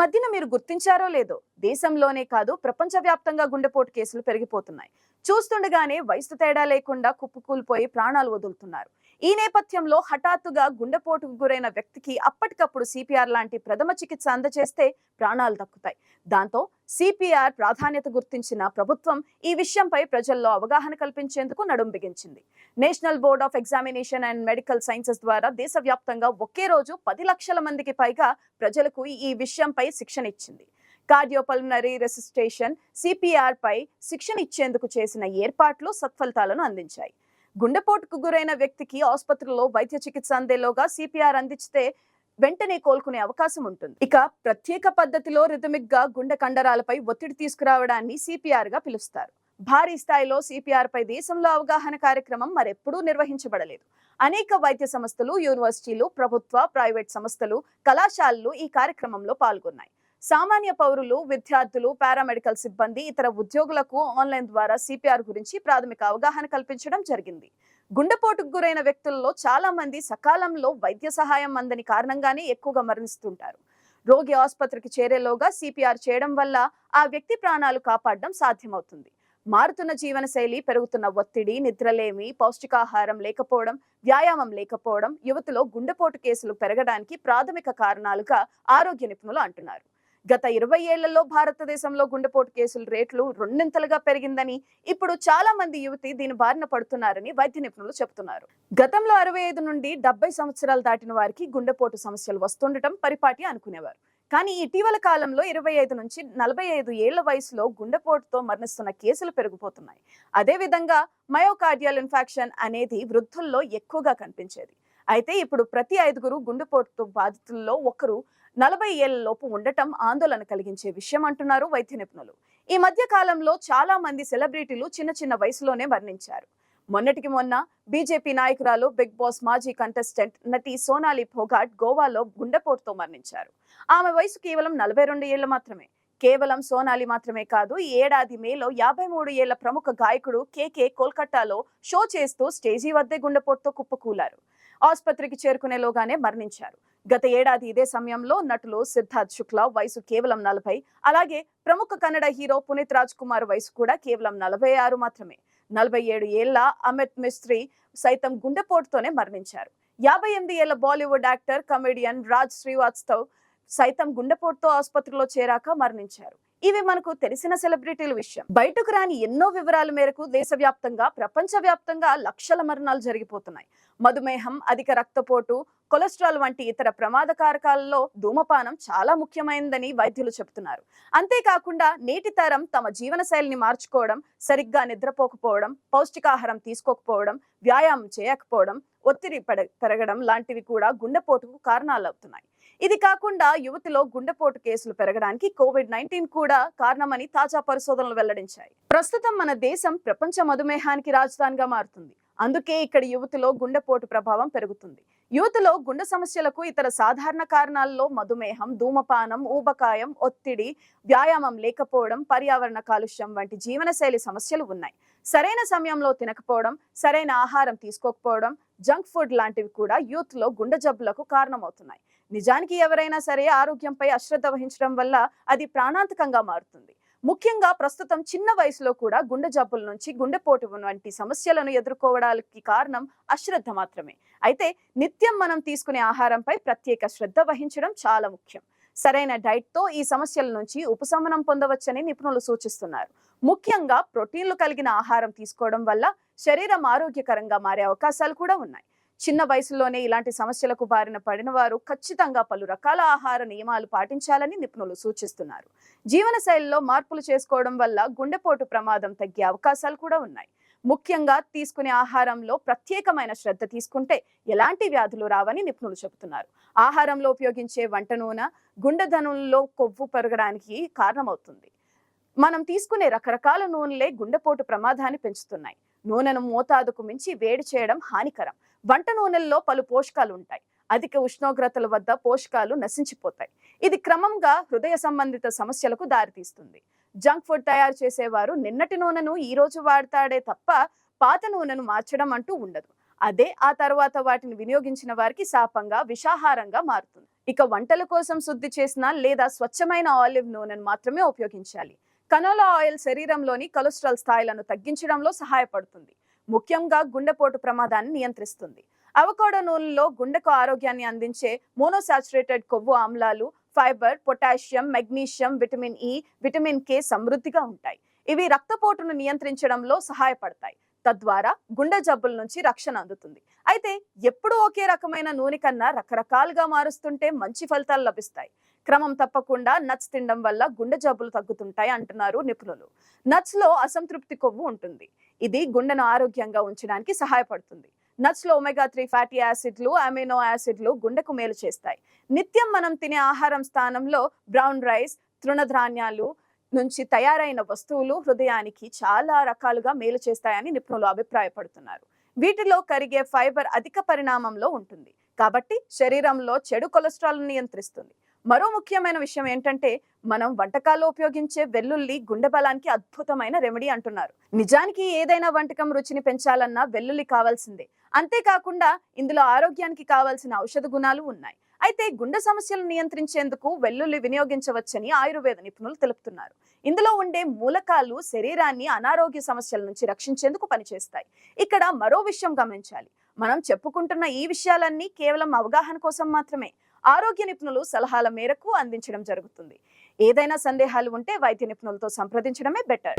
మధ్యన మీరు గుర్తించారో లేదో. దేశంలోనే కాదు ప్రపంచవ్యాప్తంగా గుండెపోటు కేసులు పెరిగిపోతున్నాయి. చూస్తుండగానే వయసు తేడా లేకుండా కుప్పకూలిపోయి ప్రాణాలు వదులుతున్నారు. ఈ నేపథ్యంలో హఠాత్తుగా గుండెపోటుకు గురైన వ్యక్తికి అప్పటికప్పుడు సిపిఆర్ లాంటి ప్రథమ చికిత్స అందజేస్తే ప్రాణాలు దక్కుతాయి. దాంతో సిపిఆర్ ప్రాధాన్యత గుర్తించిన ప్రభుత్వం ఈ విషయంపై ప్రజల్లో అవగాహన కల్పించేందుకు నడుం బిగించింది. National Board of Examination and Medical Sciences ద్వారా దేశవ్యాప్తంగా ఒకే రోజు పది లక్షల మందికి పైగా ప్రజలకు ఈ విషయంపై శిక్షణ ఇచ్చింది. కార్డియోపల్మనరీ రెసిస్టేషన్ సిపిఆర్ పై శిక్షణ ఇచ్చేందుకు చేసిన ఏర్పాట్లు సత్ఫలితాలను అందించాయి. గుండెపోటుకు గురైన వ్యక్తికి ఆసుపత్రిలో వైద్య చికిత్స అందేలోగా సిపిఆర్ అందించితే వెంటనే కోలుకునే అవకాశం ఉంటుంది. ఇక ప్రత్యేక పద్ధతిలో రిథమిక్గా గుండె కండరాలపై ఒత్తిడి తీసుకురావడాన్ని సిపిఆర్గా పిలుస్తారు. భారీ స్థాయిలో సిపిఆర్ పై దేశంలో అవగాహన కార్యక్రమం మరెప్పుడూ నిర్వహించబడలేదు. అనేక వైద్య సంస్థలు యూనివర్సిటీలు ప్రభుత్వ ప్రైవేట్ సంస్థలు కళాశాలలు ఈ కార్యక్రమంలో పాల్గొన్నాయి. సామాన్య పౌరులు విద్యార్థులు పారామెడికల్ సిబ్బంది ఇతర ఉద్యోగులకు ఆన్లైన్ ద్వారా సిపిఆర్ గురించి ప్రాథమిక అవగాహన కల్పించడం జరిగింది. గుండెపోటుకు గురైన వ్యక్తుల్లో చాలా మంది సకాలంలో వైద్య సహాయం అందని కారణంగానే ఎక్కువగా మరణిస్తుంటారు. రోగి ఆసుపత్రికి చేరేలోగా సిపిఆర్ చేయడం వల్ల ఆ వ్యక్తి ప్రాణాలు కాపాడడం సాధ్యమవుతుంది. మారుతున్న జీవనశైలి పెరుగుతున్న ఒత్తిడి నిద్రలేమి పౌష్టికాహారం లేకపోవడం వ్యాయామం లేకపోవడం యువతలో గుండెపోటు కేసులు పెరగడానికి ప్రాథమిక కారణాలుగా ఆరోగ్య నిపుణులు అంటున్నారు. గత ఇరవై ఏళ్ళలో భారతదేశంలో గుండెపోటు కేసుల రేట్లు రెండింతలుగా పెరిగిందని ఇప్పుడు చాలా మంది యువతి దీని బారిన పడుతున్నారని వైద్య నిపుణులు చెబుతున్నారు. గతంలో అరవై ఐదు నుండి డెబ్బై సంవత్సరాలు దాటిన వారికి గుండెపోటు సమస్యలు వస్తుండటం పరిపాటి అనుకునేవారు. కానీ ఇటీవల కాలంలో ఇరవై ఐదు నుంచి నలభై ఐదు ఏళ్ళ వయసులో గుండెపోటుతో మరణిస్తున్న కేసులు పెరిగిపోతున్నాయి. అదేవిధంగా మయోకార్డియల్ ఇన్ఫెక్షన్ అనేది వృద్ధుల్లో ఎక్కువగా కనిపించేది. అయితే ఇప్పుడు ప్రతి ఐదుగురు గుండెపోటుతో బాధితుల్లో ఒకరు నలభై ఏళ్ళలోపు ఉండటం ఆందోళన కలిగించే విషయం అంటున్నారు వైద్య నిపుణులు. ఈ మధ్య కాలంలో చాలా మంది సెలబ్రిటీలు చిన్న చిన్న వయసులోనే మరణించారు. మొన్నటికి మొన్న బీజేపీ నాయకురాలు బిగ్ బాస్ మాజీ కంటెస్టెంట్ నటి సోనాలి ఫోగాట్ గోవాలో గుండెపోటుతో మరణించారు. ఆమె వయసు కేవలం నలభై రెండు ఏళ్ళు మాత్రమే. కేవలం సోనాలి మాత్రమే కాదు ఈ ఏడాది మేలో యాభై మూడు ఏళ్ళ ప్రముఖ గాయకుడు కేకే కోల్కతాలో షో చేస్తూ స్టేజీ వద్దే గుండెపోటుతో కుప్పకూలారు. ఆసుపత్రికి చేరుకునేలోగానే మరణించారు. గత ఏడాది ఇదే సమయంలో నటులు సిద్ధార్థ్ శుక్లా వయసు కేవలం నలభై అలాగే ప్రముఖ కన్నడ హీరో పునీత్ రాజ్ కుమార్ వయసు కూడా కేవలం నలభై ఆరు మాత్రమే. నలభై ఏడు ఏళ్ళ అమిత్ మిస్త్రీ సైతం గుండెపోటుతోనే మరణించారు. యాభై ఎనిమిది ఏళ్ళ Bollywood actor comedian Raj Srivastav సైతం గుండెపోటుతో ఆసుపత్రిలో చేరాక మరణించారు. ఇవి మనకు తెలిసిన సెలబ్రిటీల విషయం. బయటకు రాని ఎన్నో వివరాల మేరకు దేశవ్యాప్తంగా ప్రపంచవ్యాప్తంగా లక్షల మరణాలు జరిగిపోతున్నాయి. మధుమేహం అధిక రక్తపోటు కొలెస్ట్రాల్ వంటి ఇతర ప్రమాద కారకాలలో ధూమపానం చాలా ముఖ్యమైనదని వైద్యులు చెబుతున్నారు. అంతేకాకుండా నేటి తరం తమ జీవనశైలిని మార్చుకోవడం సరిగ్గా నిద్రపోకపోవడం పౌష్టికాహారం తీసుకోకపోవడం వ్యాయామం చేయకపోవడం ఒత్తిడి పెరగడం లాంటివి కూడా గుండెపోటుకు కారణాలవుతున్నాయి. ఇది కాకుండా యువతిలో గుండెపోటు కేసులు పెరగడానికి కోవిడ్ నైన్టీన్ కూడా కారణమని తాజా పరిశోధనలు వెల్లడించాయి. ప్రస్తుతం మన దేశం ప్రపంచ మధుమేహానికి రాజధానిగా మారుతుంది. అందుకే ఇక్కడ యువతిలో గుండెపోటు ప్రభావం పెరుగుతుంది. యువతలో గుండె సమస్యలకు ఇతర సాధారణ కారణాల్లో మధుమేహం ధూమపానం ఊబకాయం ఒత్తిడి వ్యాయామం లేకపోవడం పర్యావరణ కాలుష్యం వంటి జీవనశైలి సమస్యలు ఉన్నాయి. సరైన సమయంలో తినకపోవడం సరైన ఆహారం తీసుకోకపోవడం జంక్ ఫుడ్ లాంటివి కూడా యూత్లో గుండె జబ్బులకు కారణమవుతున్నాయి. నిజానికి ఎవరైనా సరే ఆరోగ్యంపై అశ్రద్ధ వహించడం వల్ల అది ప్రాణాంతకంగా మారుతుంది. ముఖ్యంగా ప్రస్తుతం చిన్న వయసులో కూడా గుండె జబ్బుల నుంచి గుండెపోటు వంటి సమస్యలను ఎదుర్కోవడానికి కారణం అశ్రద్ధ మాత్రమే. అయితే నిత్యం మనం తీసుకునే ఆహారంపై ప్రత్యేక శ్రద్ధ వహించడం చాలా ముఖ్యం. సరైన డైట్తో ఈ సమస్యల నుంచి ఉపశమనం పొందవచ్చని నిపుణులు సూచిస్తున్నారు. ముఖ్యంగా ప్రోటీన్లు కలిగిన ఆహారం తీసుకోవడం వల్ల శరీరం ఆరోగ్యకరంగా మారే అవకాశాలు కూడా ఉన్నాయి. చిన్న వయసులోనే ఇలాంటి సమస్యలకు బారిన పడిన వారు ఖచ్చితంగా పలు రకాల ఆహార నియమాలు పాటించాలని నిపుణులు సూచిస్తున్నారు. జీవన శైలిలో మార్పులు చేసుకోవడం వల్ల గుండెపోటు ప్రమాదం తగ్గే అవకాశాలు కూడా ఉన్నాయి. ముఖ్యంగా తీసుకునే ఆహారంలో ప్రత్యేకమైన శ్రద్ధ తీసుకుంటే ఎలాంటి వ్యాధులు రావని నిపుణులు చెబుతున్నారు. ఆహారంలో ఉపయోగించే వంట నూనె గుండెధనుల్లో కొవ్వు పెరగడానికి కారణమవుతుంది. మనం తీసుకునే రకరకాల నూనెలే గుండెపోటు ప్రమాదాన్ని పెంచుతున్నాయి. నూనెను మోతాదుకు మించి వేడి చేయడం హానికరం. వంట నూనెల్లో పలు పోషకాలు ఉంటాయి అధిక ఉష్ణోగ్రతల వద్ద పోషకాలు నశించిపోతాయి. ఇది క్రమంగా హృదయ సంబంధిత సమస్యలకు దారితీస్తుంది. జంక్ ఫుడ్ తయారు చేసేవారు నిన్నటి నూనెను ఈ రోజు వాడతాడే తప్ప పాత నూనెను మార్చడం అంటూ ఉండదు. అదే ఆ తర్వాత వాటిని వినియోగించిన వారికి శాపంగా విషాహారంగా మారుతుంది. ఇక వంటల కోసం శుద్ధి చేసిన లేదా స్వచ్ఛమైన ఆలివ్ నూనెను మాత్రమే ఉపయోగించాలి. కనోలా ఆయిల్ శరీరంలోని కొలెస్ట్రాల్ స్థాయిలను తగ్గించడంలో సహాయపడుతుంది. ముఖ్యంగా గుండెపోటు ప్రమాదాన్ని నియంత్రిస్తుంది. అవకాడో నూనెలో గుండెకు ఆరోగ్యాన్ని అందించే మోనోసాచురేటెడ్ కొవ్వు ఆమ్లాలు fibre potassium magnesium vitamin E vitamin K సమృద్ధిగా ఉంటాయి. ఇవి రక్తపోటును నియంత్రించడంలో సహాయపడతాయి. తద్వారా గుండె జబ్బుల నుంచి రక్షణ అందుతుంది. అయితే ఎప్పుడు ఒకే రకమైన నూనె కన్నా రకరకాలుగా మారుస్తుంటే మంచి ఫలితాలు లభిస్తాయి. క్రమం తప్పకుండా నట్స్ తినడం వల్ల గుండె జబ్బులు తగ్గుతుంటాయి అంటున్నారు నిపుణులు. నట్స్లో అసంతృప్తి కొవ్వు ఉంటుంది. ఇది గుండెను ఆరోగ్యంగా ఉంచడానికి సహాయపడుతుంది. నట్స్లో త్రీ ఫ్యాటీ యాసిడ్లు అమినో యాసిడ్లు గుండెకు మేలు చేస్తాయి. నిత్యం మనం తినే ఆహారం స్థానంలో బ్రౌన్ రైస్ తృణధాన్యాలు నుంచి తయారైన వస్తువులు హృదయానికి చాలా రకాలుగా మేలు చేస్తాయని నిపుణులు అభిప్రాయపడుతున్నారు. వీటిలో కరిగే ఫైబర్ అధిక పరిణామంలో ఉంటుంది. కాబట్టి శరీరంలో చెడు కొలెస్ట్రాల్ నియంత్రిస్తుంది. మరో ముఖ్యమైన విషయం ఏంటంటే మనం వంటకాల్లో ఉపయోగించే వెల్లుల్లి గుండె బలానికి అద్భుతమైన రెమెడీ అంటున్నారు. నిజానికి ఏదైనా వంటకం రుచిని పెంచాలన్నా వెల్లుల్లి కావాల్సిందే. అంతేకాకుండా ఇందులో ఆరోగ్యానికి కావాల్సిన ఔషధ గుణాలు ఉన్నాయి. అయితే గుండె సమస్యలు నియంత్రించేందుకు వెల్లుల్లి వినియోగించవచ్చని ఆయుర్వేద నిపుణులు తెలుపుతున్నారు. ఇందులో ఉండే మూలకాలు శరీరాన్ని అనారోగ్య సమస్యల నుంచి రక్షించేందుకు పనిచేస్తాయి. ఇక్కడ మరో విషయం గమనించాలి. మనం చెప్పుకుంటున్న ఈ విషయాలన్నీ కేవలం అవగాహన కోసం మాత్రమే. ఆరోగ్య నిపుణులు సలహాల మేరకు అందించడం జరుగుతుంది. ఏదైనా సందేహాలు ఉంటే వైద్య నిపుణులతో సంప్రదించడమే బెటర్.